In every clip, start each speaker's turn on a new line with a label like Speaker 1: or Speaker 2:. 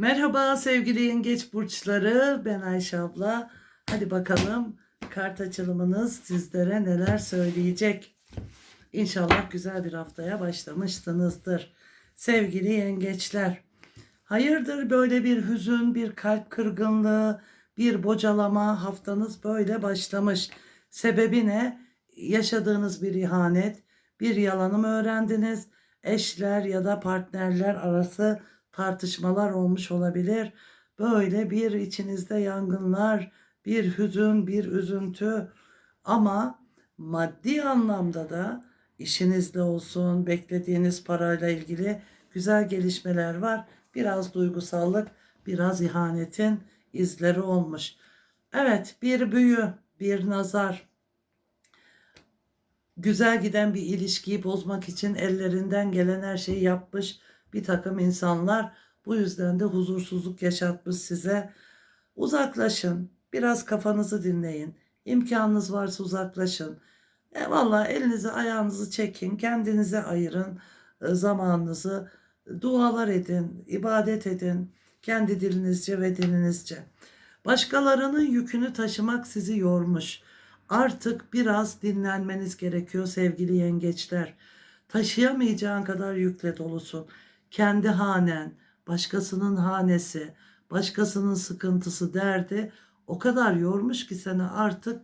Speaker 1: Merhaba sevgili yengeç burçları. Ben Ayşe abla. Hadi bakalım kart açılımınız sizlere neler söyleyecek. İnşallah güzel bir haftaya başlamışsınızdır. Sevgili yengeçler. Hayırdır böyle bir hüzün, bir kalp kırgınlığı, bir bocalama haftanız böyle başlamış. Sebebi ne? Yaşadığınız bir ihanet, bir yalanı mı öğrendiniz? Eşler ya da partnerler arası tartışmalar olmuş olabilir. Böyle bir içinizde yangınlar, bir hüzün, bir üzüntü ama maddi anlamda da işinizde olsun, beklediğiniz parayla ilgili güzel gelişmeler var. Biraz duygusallık, biraz ihanetin izleri olmuş. Evet, bir büyü, bir nazar, güzel giden bir ilişkiyi bozmak için ellerinden gelen her şeyi yapmış bir takım insanlar. Bu yüzden de huzursuzluk yaşatmış size. Uzaklaşın, biraz kafanızı dinleyin. İmkanınız varsa uzaklaşın. E valla elinizi ayağınızı çekin, kendinize ayırın e, zamanınızı. Dualar edin, ibadet edin. Kendi dilinizce ve dininizce. Başkalarının yükünü taşımak sizi yormuş. Artık biraz dinlenmeniz gerekiyor sevgili yengeçler. Taşıyamayacağın kadar yükle dolusun. Kendi hanen, başkasının hanesi, başkasının sıkıntısı, derdi o kadar yormuş ki seni artık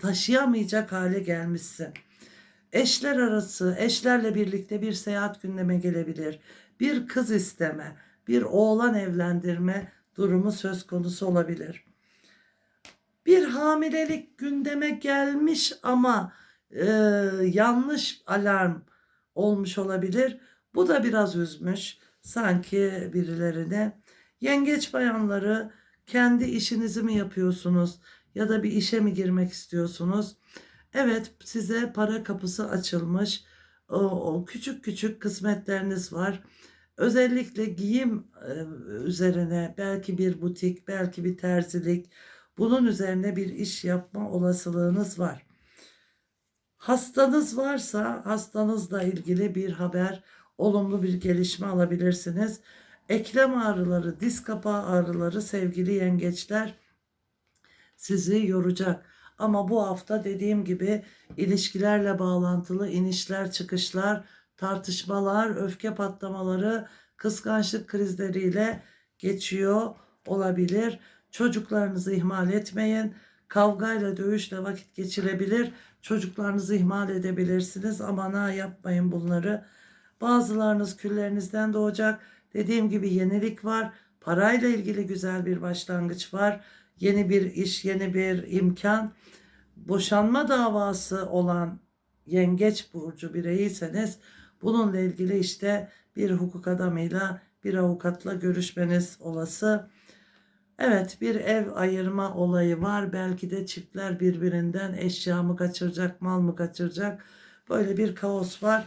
Speaker 1: taşıyamayacak hale gelmişsin. Eşler arası, eşlerle birlikte bir seyahat gündeme gelebilir. Bir kız isteme, bir oğlan evlendirme durumu söz konusu olabilir. Bir hamilelik gündeme gelmiş ama e, yanlış alarm olmuş olabilir. Bu da biraz üzmüş sanki birilerini. Yengeç bayanları kendi işinizi mi yapıyorsunuz ya da bir işe mi girmek istiyorsunuz? Evet size para kapısı açılmış. O, o küçük küçük kısmetleriniz var. Özellikle giyim e, üzerine belki bir butik, belki bir terzilik bunun üzerine bir iş yapma olasılığınız var. Hastanız varsa hastanızla ilgili bir haber, olumlu bir gelişme alabilirsiniz. Eklem ağrıları, diz kapağı ağrıları sevgili yengeçler sizi yoracak. Ama bu hafta dediğim gibi ilişkilerle bağlantılı inişler, çıkışlar, tartışmalar, öfke patlamaları, kıskançlık krizleriyle geçiyor olabilir. Çocuklarınızı ihmal etmeyin. Kavgayla, dövüşle vakit geçirebilir. Çocuklarınızı ihmal edebilirsiniz. Aman ha yapmayın bunları. Bazılarınız küllerinizden doğacak. Dediğim gibi yenilik var. Parayla ilgili güzel bir başlangıç var. Yeni bir iş, yeni bir imkan. Boşanma davası olan yengeç burcu bireyiyseniz bununla ilgili işte bir hukuk adamıyla bir avukatla görüşmeniz olası. Evet bir ev ayırma olayı var. Belki de çiftler birbirinden eşya mı kaçıracak, mal mı kaçıracak. Böyle bir kaos var.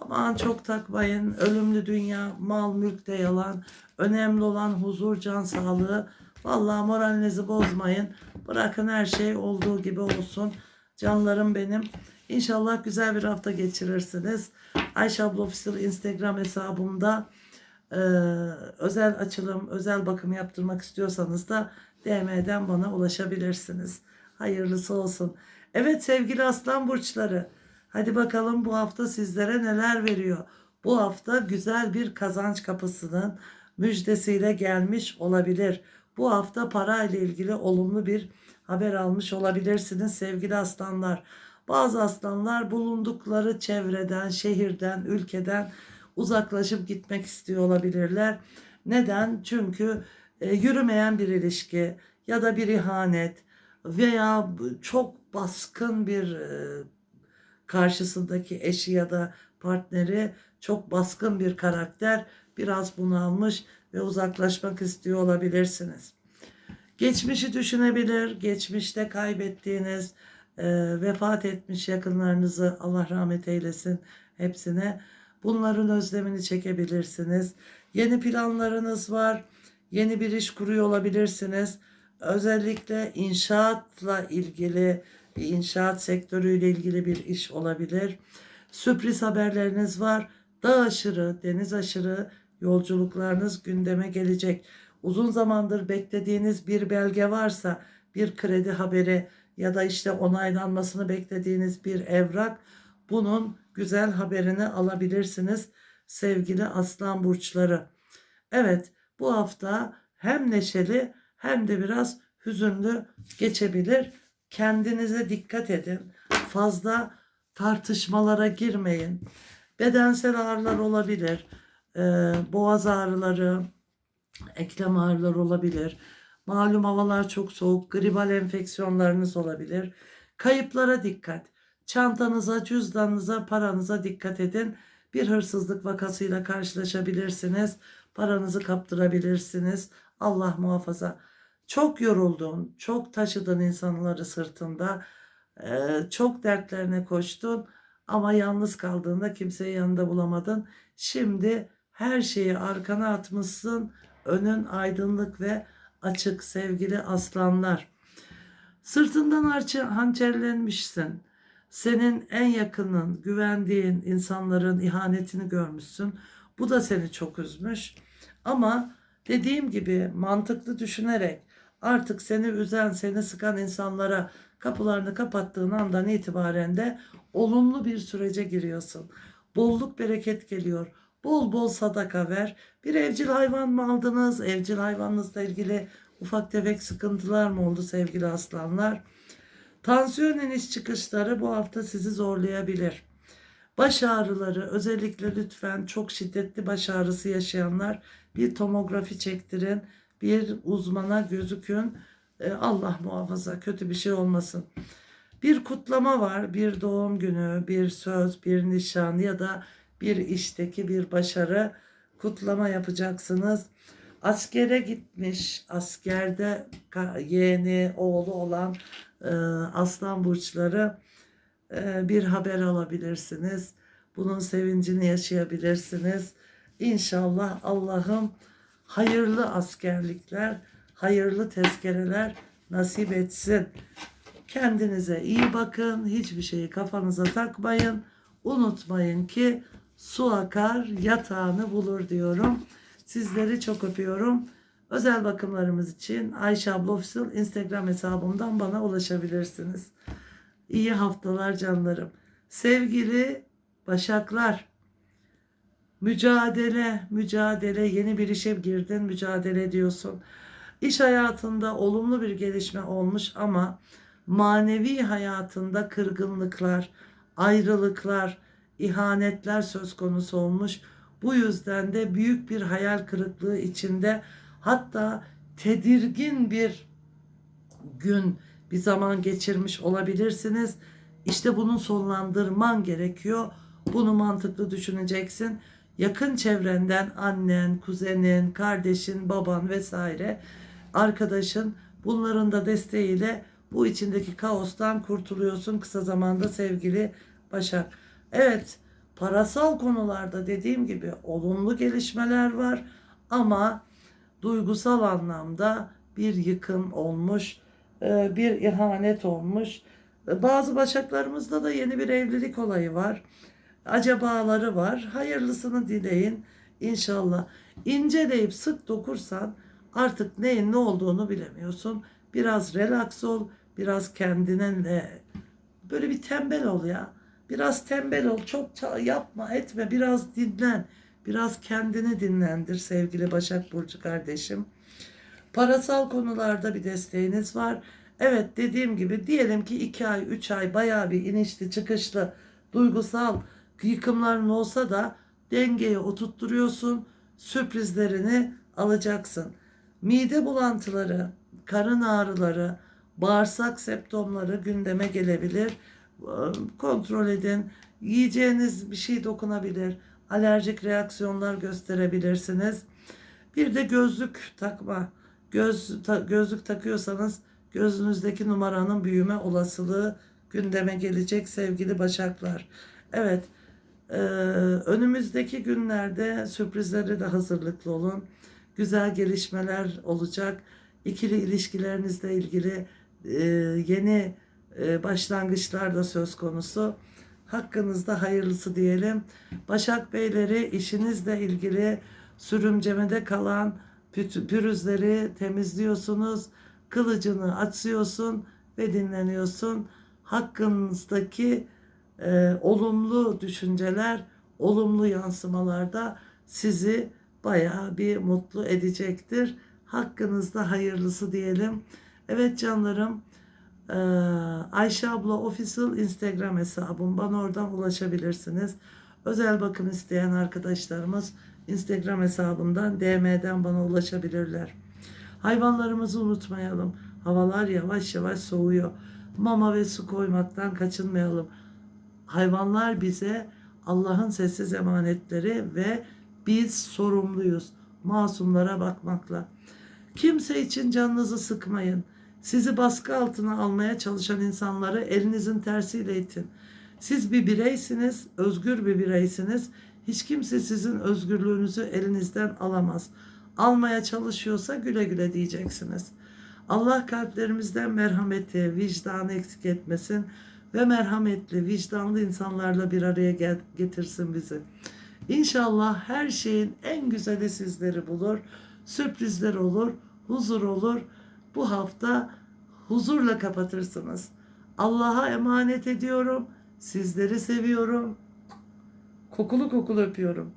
Speaker 1: Aman çok takmayın. Ölümlü dünya, mal, mülk de yalan. Önemli olan huzur, can sağlığı. Vallahi moralinizi bozmayın. Bırakın her şey olduğu gibi olsun. Canlarım benim. İnşallah güzel bir hafta geçirirsiniz. Ayşe abla Official Instagram hesabımda e, özel açılım, özel bakım yaptırmak istiyorsanız da DM'den bana ulaşabilirsiniz. Hayırlısı olsun. Evet sevgili aslan burçları. Hadi bakalım bu hafta sizlere neler veriyor. Bu hafta güzel bir kazanç kapısının müjdesiyle gelmiş olabilir. Bu hafta para ile ilgili olumlu bir haber almış olabilirsiniz sevgili aslanlar. Bazı aslanlar bulundukları çevreden, şehirden, ülkeden uzaklaşıp gitmek istiyor olabilirler. Neden? Çünkü e, yürümeyen bir ilişki ya da bir ihanet veya çok baskın bir e, karşısındaki eşi ya da partneri çok baskın bir karakter biraz bunalmış ve uzaklaşmak istiyor olabilirsiniz. Geçmişi düşünebilir, geçmişte kaybettiğiniz, e, vefat etmiş yakınlarınızı Allah rahmet eylesin hepsine. Bunların özlemini çekebilirsiniz. Yeni planlarınız var, yeni bir iş kuruyor olabilirsiniz. Özellikle inşaatla ilgili, inşaat sektörüyle ilgili bir iş olabilir. Sürpriz haberleriniz var. Dağ aşırı, deniz aşırı yolculuklarınız gündeme gelecek. Uzun zamandır beklediğiniz bir belge varsa bir kredi haberi ya da işte onaylanmasını beklediğiniz bir evrak bunun güzel haberini alabilirsiniz sevgili aslan burçları. Evet bu hafta hem neşeli hem de biraz hüzünlü geçebilir. Kendinize dikkat edin. Fazla tartışmalara girmeyin. Bedensel ağrılar olabilir. Ee, boğaz ağrıları, eklem ağrıları olabilir. Malum havalar çok soğuk, gribal enfeksiyonlarınız olabilir. Kayıplara dikkat. Çantanıza, cüzdanınıza, paranıza dikkat edin. Bir hırsızlık vakasıyla karşılaşabilirsiniz. Paranızı kaptırabilirsiniz. Allah muhafaza. Çok yoruldun, çok taşıdın insanları sırtında. Çok dertlerine koştun ama yalnız kaldığında kimseyi yanında bulamadın. Şimdi her şeyi arkana atmışsın. Önün aydınlık ve açık sevgili aslanlar. Sırtından hançerlenmişsin. Senin en yakının, güvendiğin insanların ihanetini görmüşsün. Bu da seni çok üzmüş. Ama dediğim gibi mantıklı düşünerek artık seni üzen, seni sıkan insanlara kapılarını kapattığın andan itibaren de olumlu bir sürece giriyorsun. Bolluk bereket geliyor. Bol bol sadaka ver. Bir evcil hayvan mı aldınız? Evcil hayvanınızla ilgili ufak tefek sıkıntılar mı oldu sevgili aslanlar? Tansiyon iniş çıkışları bu hafta sizi zorlayabilir. Baş ağrıları özellikle lütfen çok şiddetli baş ağrısı yaşayanlar bir tomografi çektirin. Bir uzmana gözükün. E, Allah muhafaza kötü bir şey olmasın. Bir kutlama var, bir doğum günü, bir söz, bir nişan ya da bir işteki bir başarı kutlama yapacaksınız. Askere gitmiş, askerde yeğeni, oğlu olan e, aslan burçları e, bir haber alabilirsiniz. Bunun sevincini yaşayabilirsiniz. İnşallah Allah'ım hayırlı askerlikler, hayırlı tezkereler nasip etsin. Kendinize iyi bakın. Hiçbir şeyi kafanıza takmayın. Unutmayın ki su akar yatağını bulur diyorum. Sizleri çok öpüyorum. Özel bakımlarımız için Ayşe Abla Official Instagram hesabımdan bana ulaşabilirsiniz. İyi haftalar canlarım. Sevgili Başaklar, mücadele, mücadele, yeni bir işe girdin, mücadele ediyorsun. İş hayatında olumlu bir gelişme olmuş ama manevi hayatında kırgınlıklar, ayrılıklar, ihanetler söz konusu olmuş. Bu yüzden de büyük bir hayal kırıklığı içinde hatta tedirgin bir gün bir zaman geçirmiş olabilirsiniz. İşte bunu sonlandırman gerekiyor. Bunu mantıklı düşüneceksin. Yakın çevrenden annen, kuzenin, kardeşin, baban vesaire arkadaşın bunların da desteğiyle bu içindeki kaostan kurtuluyorsun kısa zamanda sevgili Başak. Evet, parasal konularda dediğim gibi olumlu gelişmeler var ama duygusal anlamda bir yıkım olmuş, e, bir ihanet olmuş. E, Bazı başaklarımızda da yeni bir evlilik olayı var. Acabaları var. Hayırlısını dileyin inşallah. İnceleyip sık dokursan artık neyin ne olduğunu bilemiyorsun. Biraz relax ol, biraz kendine ne böyle bir tembel ol ya. Biraz tembel ol, çok yapma, etme, biraz dinlen. Biraz kendini dinlendir sevgili Başak Burcu kardeşim. Parasal konularda bir desteğiniz var. Evet dediğim gibi diyelim ki 2 ay 3 ay bayağı bir inişli çıkışlı duygusal yıkımların olsa da dengeye oturtturuyorsun. Sürprizlerini alacaksın. Mide bulantıları, karın ağrıları, bağırsak septomları gündeme gelebilir. Kontrol edin. Yiyeceğiniz bir şey dokunabilir. Alerjik reaksiyonlar gösterebilirsiniz. Bir de gözlük takma. Göz ta- gözlük takıyorsanız gözünüzdeki numaranın büyüme olasılığı gündeme gelecek sevgili başaklar. Evet. E, önümüzdeki günlerde sürprizlere de hazırlıklı olun. Güzel gelişmeler olacak. İkili ilişkilerinizle ilgili e, yeni e, başlangıçlar da söz konusu. Hakkınızda hayırlısı diyelim. Başak Beyleri işinizle ilgili Sürümcemede kalan pürüzleri temizliyorsunuz. Kılıcını açıyorsun ve dinleniyorsun. Hakkınızdaki e, olumlu düşünceler, olumlu yansımalarda sizi bayağı bir mutlu edecektir. Hakkınızda hayırlısı diyelim. Evet canlarım, e, Ayşe abla official Instagram hesabım. Bana oradan ulaşabilirsiniz. Özel bakım isteyen arkadaşlarımız Instagram hesabımdan DM'den bana ulaşabilirler. Hayvanlarımızı unutmayalım. Havalar yavaş yavaş soğuyor. Mama ve su koymaktan kaçınmayalım. Hayvanlar bize Allah'ın sessiz emanetleri ve biz sorumluyuz. Masumlara bakmakla. Kimse için canınızı sıkmayın. Sizi baskı altına almaya çalışan insanları elinizin tersiyle itin. Siz bir bireysiniz, özgür bir bireysiniz. Hiç kimse sizin özgürlüğünüzü elinizden alamaz. Almaya çalışıyorsa güle güle diyeceksiniz. Allah kalplerimizden merhameti, vicdanı eksik etmesin ve merhametli, vicdanlı insanlarla bir araya getirsin bizi. İnşallah her şeyin en güzeli sizleri bulur. Sürprizler olur, huzur olur. Bu hafta huzurla kapatırsınız. Allah'a emanet ediyorum. Sizleri seviyorum. Kokulu kokulu öpüyorum.